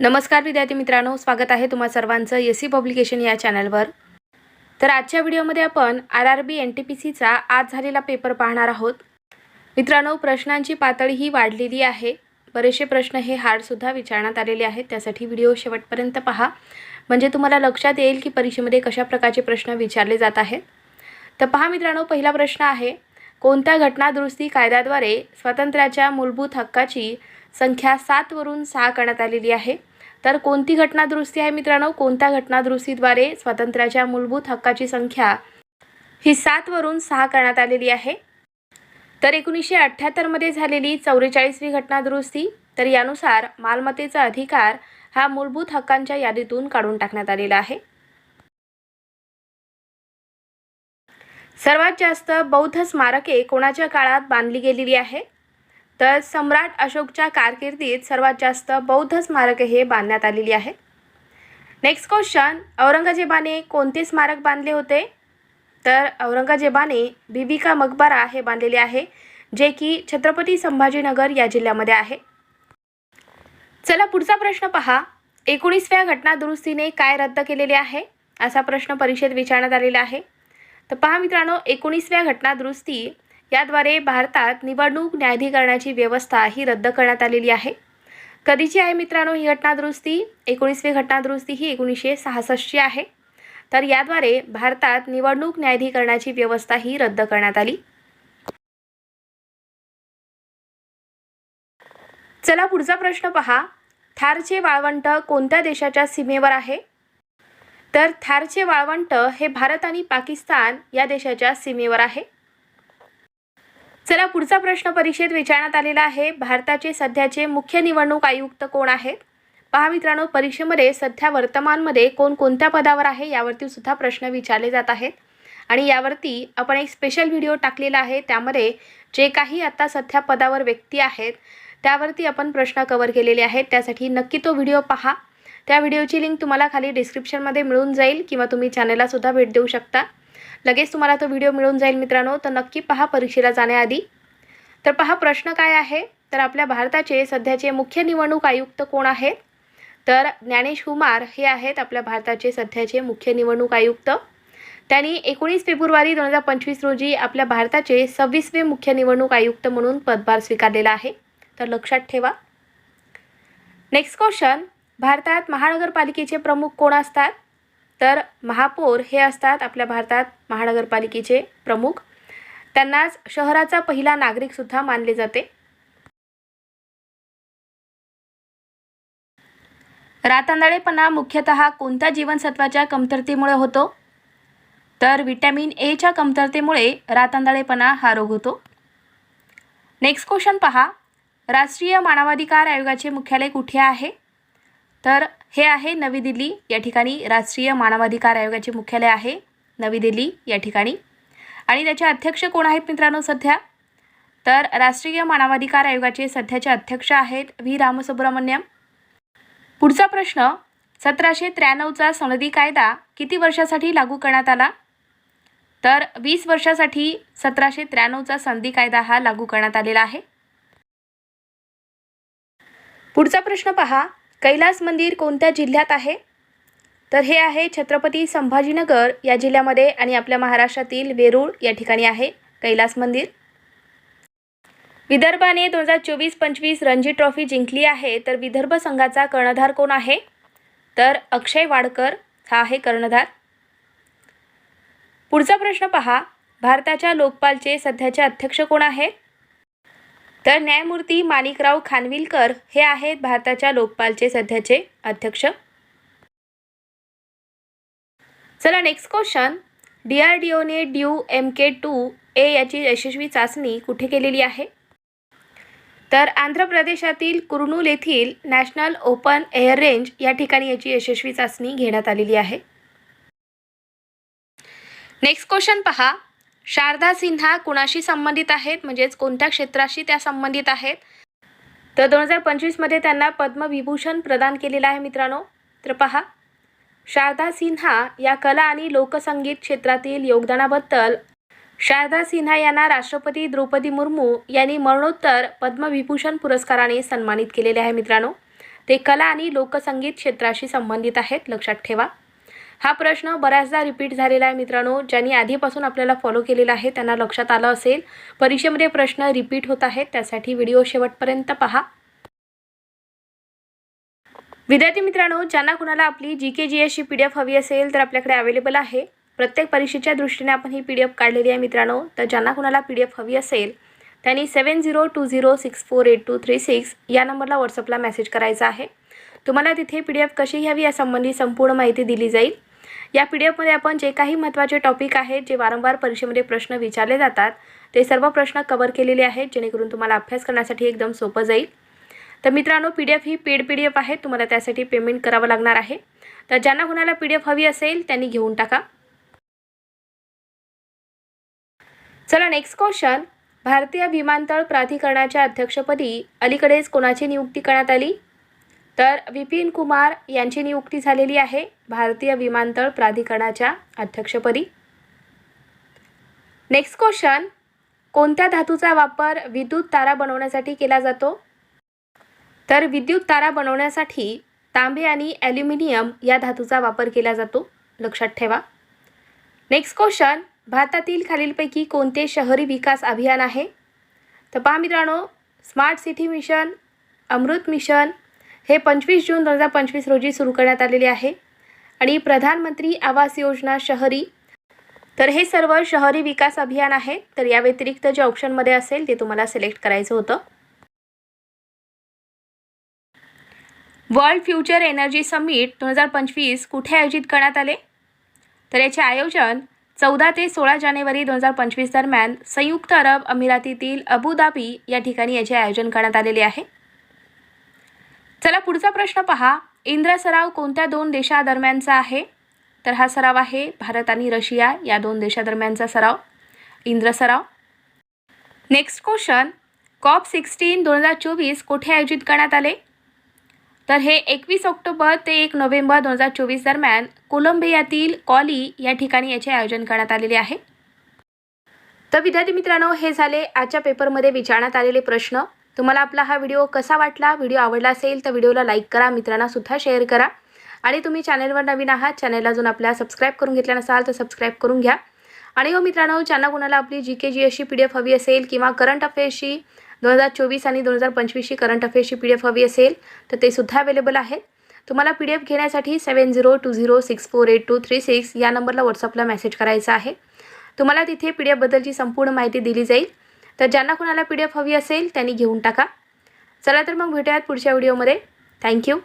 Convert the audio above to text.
नमस्कार विद्यार्थी मित्रांनो स्वागत आहे तुम्हा सर्वांचं एस सी पब्लिकेशन या चॅनलवर. तर आजच्या व्हिडिओमध्ये आपण R R B N T P सीचा आज झालेला पेपर पाहणार आहोत. मित्रांनो प्रश्नांची पातळी ही वाढलेली आहे. बरेचसे प्रश्न हे हार्डसुद्धा विचारण्यात आलेले आहेत. त्यासाठी व्हिडिओ शेवटपर्यंत पहा. म्हणजे तुम्हाला लक्षात येईल की परीक्षेमध्ये कशा प्रकारचे प्रश्न विचारले जात आहेत. तर पहा मित्रांनो पहिला प्रश्न आहे कोणत्या घटनादुरुस्ती कायद्याद्वारे स्वातंत्र्याच्या मूलभूत हक्काची संख्या सातवरून सहा करण्यात आलेली आहे. तर कोणती घटनादुरुस्ती आहे मित्रांनो? कोणत्या घटनादुरुस्तीद्वारे स्वातंत्र्याच्या मूलभूत हक्काची संख्या ही सातवरून सहा करण्यात आलेली आहे? तर एकोणीसशे अठ्ठ्याहत्तरमध्ये झालेली चौवेचाळीसवी घटनादुरुस्ती तर यानुसार मालमत्तेचा अधिकार हा मूलभूत हक्कांच्या यादीतून काढून टाकण्यात आलेला आहे. सर्वात जास्त बौद्ध स्मारके कोणाच्या काळात बांधली गेलेली आहे? तर सम्राट अशोकच्या कारकिर्दीत सर्वात जास्त बौद्ध स्मारके हे बांधण्यात आलेली आहे. नेक्स्ट क्वेश्चन औरंगजेबाने कोणते स्मारक बांधले होते? तर औरंगजेबाने बिबिका मकबरा हे बांधलेले आहे जे की छत्रपती संभाजीनगर या जिल्ह्यामध्ये आहे. चला पुढचा प्रश्न पहा. एकोणीसव्या घटनादुरुस्तीने काय रद्द केलेले आहे? असा प्रश्न परीक्षेत विचारण्यात आलेला आहे. तर पहा मित्रांनो एकोणीसव्या घटनादुरुस्ती याद्वारे भारतात निवडणूक न्यायाधिकरणाची व्यवस्था ही रद्द करण्यात आलेली आहे. कधीची आहे मित्रांनो ही घटनादुरुस्ती? एकोणीसवी घटनादुरुस्ती ही एकोणीसशे सहासष्टची आहे. तर याद्वारे भारतात निवडणूक न्यायाधिकरणाची व्यवस्था ही रद्द करण्यात आली. चला पुढचा प्रश्न पहा. थारचे वाळवंट कोणत्या देशाच्या सीमेवर आहे? तर थारचे वाळवंट हे भारत आणि पाकिस्तान या देशाच्या सीमेवर आहे. चला पुढचा प्रश्न परीक्षेत विचारण्यात आलेला आहे. भारताचे सध्याचे मुख्य निवडणूक आयुक्त कोण आहेत? पहा मित्रांनो परीक्षेमध्ये सध्या वर्तमानमध्ये कोण कोणत्या पदावर आहे यावरती सुद्धा प्रश्न विचारले जात आहेत. आणि यावरती आपण एक स्पेशल व्हिडिओ टाकलेला आहे. त्यामध्ये जे काही आता सध्या पदावर व्यक्ती आहेत त्यावरती आपण प्रश्न कवर केलेले आहेत. त्यासाठी नक्की तो व्हिडिओ पहा. त्या व्हिडिओची लिंक तुम्हाला खाली डिस्क्रिप्शनमध्ये मिळून जाईल किंवा तुम्ही चॅनललासुद्धा भेट देऊ शकता. लगेच तुम्हाला तो व्हिडिओ मिळून जाईल मित्रांनो. तर नक्की पहा परीक्षेला जाण्याआधी. तर पहा प्रश्न काय आहे? तर आपल्या भारताचे सध्याचे मुख्य निवडणूक आयुक्त कोण आहेत? तर ज्ञानेश कुमार हे आहेत आपल्या भारताचे सध्याचे मुख्य निवडणूक आयुक्त. त्यांनी एकोणीस फेब्रुवारी दोन हजार पंचवीस रोजी आपल्या भारताचे सव्वीसवे मुख्य निवडणूक आयुक्त म्हणून पदभार स्वीकारलेला आहे. तर लक्षात ठेवा. नेक्स्ट क्वेश्चन भारतात महानगरपालिकेचे प्रमुख कोण असतात? तर महापौर हे असतात आपल्या भारतात महानगरपालिकेचे प्रमुख. त्यांनाच शहराचा पहिला नागरिकसुद्धा मानले जाते. रातांदळेपणा मुख्यतः कोणत्या जीवनसत्वाच्या कमतरतेमुळे होतो? तर विटॅमिन एच्या कमतरतेमुळे रातांदळेपणा हा रोग होतो. नेक्स्ट क्वेश्चन पहा. राष्ट्रीय मानवाधिकार आयोगाचे मुख्यालय कुठे आहे? तर हे आहे नवी दिल्ली या ठिकाणी राष्ट्रीय मानवाधिकार आयोगाचे मुख्यालय आहे नवी दिल्ली या ठिकाणी. आणि त्याचे अध्यक्ष कोण आहेत मित्रांनो सध्या? तर राष्ट्रीय मानवाधिकार आयोगाचे सध्याचे अध्यक्ष आहेत व्ही. रामसुब्रमण्यम. पुढचा प्रश्न सतराशे त्र्याण्णवचा सनदी कायदा किती वर्षासाठी लागू करण्यात आला? तर वीस वर्षासाठी सतराशे त्र्याण्णवचा संधी कायदा हा लागू करण्यात आलेला आहे. पुढचा प्रश्न पहा कैलास मंदिर कोणत्या जिल्ह्यात आहे? तर हे आहे छत्रपती संभाजीनगर या जिल्ह्यामध्ये आणि आपल्या महाराष्ट्रातील वेरूळ या ठिकाणी आहे कैलास मंदिर. विदर्भाने दोन हजार चोवीस पंचवीस रणजी ट्रॉफी जिंकली आहे तर विदर्भ संघाचा कर्णधार कोण आहे? तर अक्षय वाडकर हा आहे कर्णधार. पुढचा प्रश्न पहा भारताच्या लोकपालचे सध्याचे अध्यक्ष कोण आहेत तर न्यायमूर्ती माणिकराव खानविलकर हे आहेत भारताच्या लोकपालचे सध्याचे अध्यक्ष. चला next question D R D one ड्यू एम के टू ए याची यशस्वी चाचणी कुठे केलेली आहे? तर आंध्र प्रदेशातील कुर्नूल येथील नॅशनल ओपन एअर रेंज या ठिकाणी याची यशस्वी चाचणी घेण्यात आलेली आहे. नेक्स्ट क्वेश्चन पहा. शारदा सिन्हा कुणाशी संबंधित आहेत? म्हणजेच कोणत्या क्षेत्राशी त्या संबंधित आहेत? तर दोन हजार पंचवीसमध्ये त्यांना पद्मविभूषण प्रदान केलेला आहे मित्रांनो. तर पहा. शारदा सिन्हा या कला आणि लोकसंगीत क्षेत्रातील योगदानाबद्दल शारदा सिन्हा यांना राष्ट्रपती द्रौपदी मुर्मू यांनी मरणोत्तर पद्मविभूषण पुरस्काराने सन्मानित केलेले आहे मित्रांनो. ते कला आणि लोकसंगीत क्षेत्राशी संबंधित आहेत लक्षात ठेवा. हा प्रश्न बऱ्याचदा रिपीट झालेला आहे मित्रांनो. ज्यांनी आधीपासून आपल्याला फॉलो केलेला आहे त्यांना लक्षात आलं असेल. परीक्षेमध्ये प्रश्न रिपीट होत आहेत. त्यासाठी व्हिडिओ शेवटपर्यंत पहा. विद्यार्थी मित्रांनो ज्यांना कुणाला आपली जी के जी एसची पी डी एफ हवी असेल तर आपल्याकडे अवेलेबल आहे. प्रत्येक परीक्षेच्या दृष्टीने आपण ही पी डी एफ काढलेली आहे मित्रांनो. तर ज्यांना कुणाला पी डी एफ हवी असेल त्यांनी seven zero two zero six four eight two three six या नंबरला व्हॉट्सअपला मेसेज करायचा आहे. तुम्हाला तिथे पी डी एफ कशी घ्यावी यासंबंधी संपूर्ण माहिती दिली जाईल. या पी डी एफमध्ये आपण जे काही महत्त्वाचे टॉपिक आहेत जे वारंवार परीक्षेमध्ये प्रश्न विचारले जातात ते सर्व प्रश्न कवर केलेले आहेत जेणेकरून तुम्हाला अभ्यास करण्यासाठी एकदम सोपं जाईल. तर मित्रांनो पी डी एफ ही पेड पी डी एफ आहे तुम्हाला त्यासाठी पेमेंट करावं लागणार आहे. तर ज्यांना कुणाला पी डी एफ हवी असेल त्यांनी घेऊन टाका. चला नेक्स्ट क्वेश्चन भारतीय विमानतळ प्राधिकरणाच्या अध्यक्षपदी अलीकडेच कोणाची नियुक्ती करण्यात आली? तर विपिन कुमार यांची नियुक्ती झालेली आहे भारतीय विमानतळ प्राधिकरणाच्या अध्यक्षपदी. नेक्स्ट क्वेश्चन कोणत्या धातूचा वापर विद्युत तारा बनवण्यासाठी केला जातो? तर विद्युत तारा बनवण्यासाठी तांबे आणि ॲल्युमिनियम या धातूचा वापर केला जातो. लक्षात ठेवा. नेक्स्ट क्वेश्चन भारतातील खालीलपैकी कोणते शहरी विकास अभियान आहे? तर पहा मित्रांनो smart city mission Amrut mission हे पंचवीस जून दोन हजार पंचवीस रोजी सुरू करण्यात आलेले आहे. आणि प्रधानमंत्री आवास योजना शहरी. तर हे सर्व शहरी विकास अभियान आहे. तर या व्यतिरिक्त जे ऑप्शनमध्ये असेल ते तुम्हाला सिलेक्ट करायचं होतं. वर्ल्ड फ्युचर एनर्जी समिट दोन हजार पंचवीस कुठे आयोजित करण्यात आले? तर याचे आयोजन चौदा ते सोळा जानेवारी दोन हजार पंचवीस दरम्यान संयुक्त अरब अमिरातीतील अबुधाबी या ठिकाणी याचे आयोजन करण्यात आलेले आहे. चला पुढचा प्रश्न पहा. इंद्र सराव कोणत्या दोन देशादरम्यानचा आहे? तर हा सराव आहे भारत आणि रशिया या दोन देशादरम्यानचा सराव. इंद्र सराव. नेक्स्ट क्वेश्चन कॉप सिक्स्टीन दोन हजार चोवीस कुठे आयोजित करण्यात आले? तर हे एकवीस ऑक्टोबर ते एक नोव्हेंबर दोन हजार चोवीस दरम्यान कोलंबियातील कॉली या ठिकाणी याचे आयोजन करण्यात आलेले आहे. तर विद्यार्थी मित्रांनो हे झाले आजच्या पेपरमध्ये विचारण्यात आलेले प्रश्न. तुम्हाला आपला हा व्हिडिओ कसा वाटला व्हिडिओ आवडला असेल तर व्हिडिओला लाईक करा मित्रांनासुद्धा शेअर करा. आणि तुम्ही चॅनलवर नवीन आहात चॅनल अजून आपल्या सबस्क्राईब करून घेतल्या नसाल तर सबस्क्राईब करून घ्या. आणि हो मित्रांनो ज्यांना कोणाला आपली जी के जी एसची पी डी एफ हवी असेल किंवा करंट अफेअर्सची दोन हजार चोवीस आणि दोन हजार पंचवीसची करंट अफेअर्सची पी डी एफ हवी असेल तर ते सुद्धा अवेलेबल आहेत. तुम्हाला पी डी एफ घेण्यासाठी seven zero two zero six four eight two three six या नंबरला व्हॉट्सअपला मेसेज करायचा आहे. तुम्हाला तिथे पी डी एफबद्दलची संपूर्ण माहिती दिली जाईल. तर ज्यांना कोणाला पी डी एफ हवी असेल त्यांनी घेऊन टाका. चला तर मग भेटूयात पुढच्या व्हिडिओमध्ये. थँक्यू